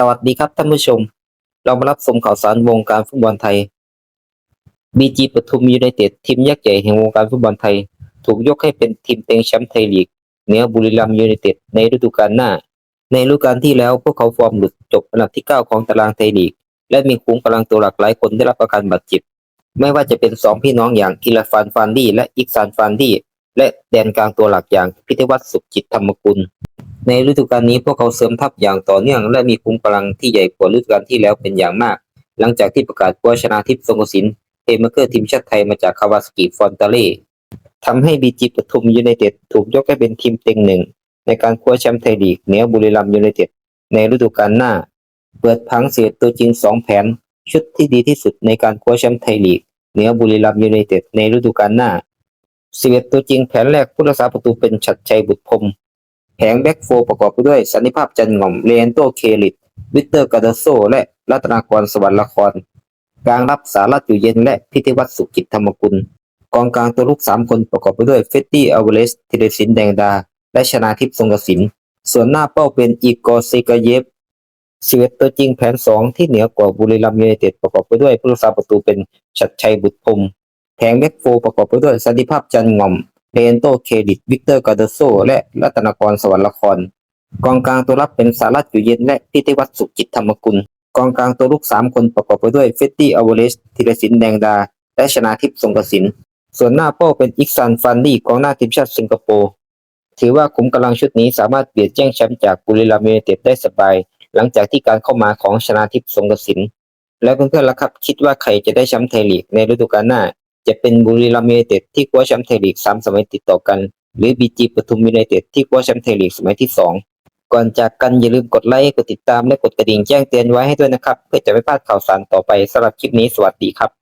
สวัสดีครับท่านผู้ชม เรามารับชมข่าวสารวงการฟุตบอลไทยบีจีปทุมยูไนเต็ดทีมยักษ์ใหญ่แห่งวงการฟุตบอลไทย ถูกยกให้เป็นทีมเต็งแชมป์ไทยลีกเหนือบุรีรัมย์ยูไนเต็ดในฤดูกาลหน้า ในฤดูกาลที่แล้วพวกเขาฟอร์มหลุดจบอันดับที่ 9 ของตารางไทยลีก และมีคุ้มกำลังตัวหลักหลายคนได้รับอาการบาดเจ็บ ไม่ว่าจะเป็นสองพี่น้องอย่างอิลาฟานฟานดี้และอิกซานฟานดี้และแดนกลางตัวหลักอย่างพิทวัฒน์สุขจิตธรรมกุล ในฤดูกาลนี้พวกเขาเสริมทัพอย่างต่อเนื่อง และมีคุ้มกำลังที่ใหญ่กว่าฤดูกาลที่แล้วเป็นอย่างมาก หลังจากที่ประกาศว่าชนะทิพย์ทรงกสินเทมเกอร์ทีมชาติไทยมาจากคาวาสกิฟอนตาเล่ทำให้บีจีปทุมยูไนเต็ดถูกยกให้เป็นทีมเต็งหนึ่ง ในการคว้าแชมป์ไทยลีกเหนือบุรีรัมย์ยูไนเต็ดในฤดูกาลหน้า เปิดพังเสียตัวจริงสองแผน ชุดที่ดีที่สุดในการคว้าแชมป์ไทยลีกเหนือบุรีรัมย์ยูไนเต็ดในฤดูกาลหน้า11ตัวจริงแผนแรกผู้รักษาประตูเป็นชัดชัยบุตรพรม แผงแบ็กโฟประกอบไปด้วยสันนิภาพจันทร์หง่อมเลนโตเคลิตวิกเตอร์กาเดโซ และรัตนากรสวรรค์ละครกลางรับสารัตอยู่เย็นและพิธีวัฒน์สุกิจธรรมกุล กองกลางตัวลูกสามคนประกอบไปด้วยเฟตตี้อัลเวเลสเทเดสินแดงดา และชนาทิพย์ทรงกสิน ส่วนหน้าเป้าเป็นอีกอร์เซกาเยฟสิเวตตัวจริงแผนสองที่เหนือกว่าบุรีรัมย์ยูไนเต็ดประกอบไปด้วยผู้รักษาประตูเป็นชัดชัยบุตรพรมแผงแบ็กโฟประกอบไปด้วยสันติภาพจันทร์หง่อม เลนโตเครดิตวิกเตอร์กาเดโซ และรัตนกรสวรรค์ละครกองกลางตัวรับเป็นสารัตอยู่เย็นและพิธีวัฒน์สุขจิตธรรมกุล กองกลางตัวลูกสามคนประกอบไปด้วยเฟตตี้อเวเลสธีรศินแดงดา และชนาทิพย์ทรงกสิน ส่วนหน้าเป้าเป็นอิกซันฟันดี้กองหน้าทีมชาติสิงคโปร์ถือว่าขุมกำลังชุดนี้สามารถเบียดแย่งแชมป์จากบุรีรัมย์ยูไนเต็ดได้สบาย หลังจากที่การเข้ามาของชนาทิพย์ทรงกสิน และเพื่อนๆล่ะครับคิดว่าใครจะได้แชมป์ไทยลีกในฤดูกาลหน้า จะเป็นบุรีรัมย์ยูไนเต็ดที่คว้าแชมป์ไทยลีกสามสมัยติดต่อกัน หรือบีจีปทุมยูไนเต็ดที่คว้าแชมป์ไทยลีกสมัยที่สองก่อนจากกันอย่าลืมกดไลค์กดติดตามและกดกระดิ่งแจ้งเตือนไว้ให้ด้วยนะครับ เพื่อจะไม่พลาดข่าวสารต่อไปสำหรับคลิปนี้สวัสดีครับ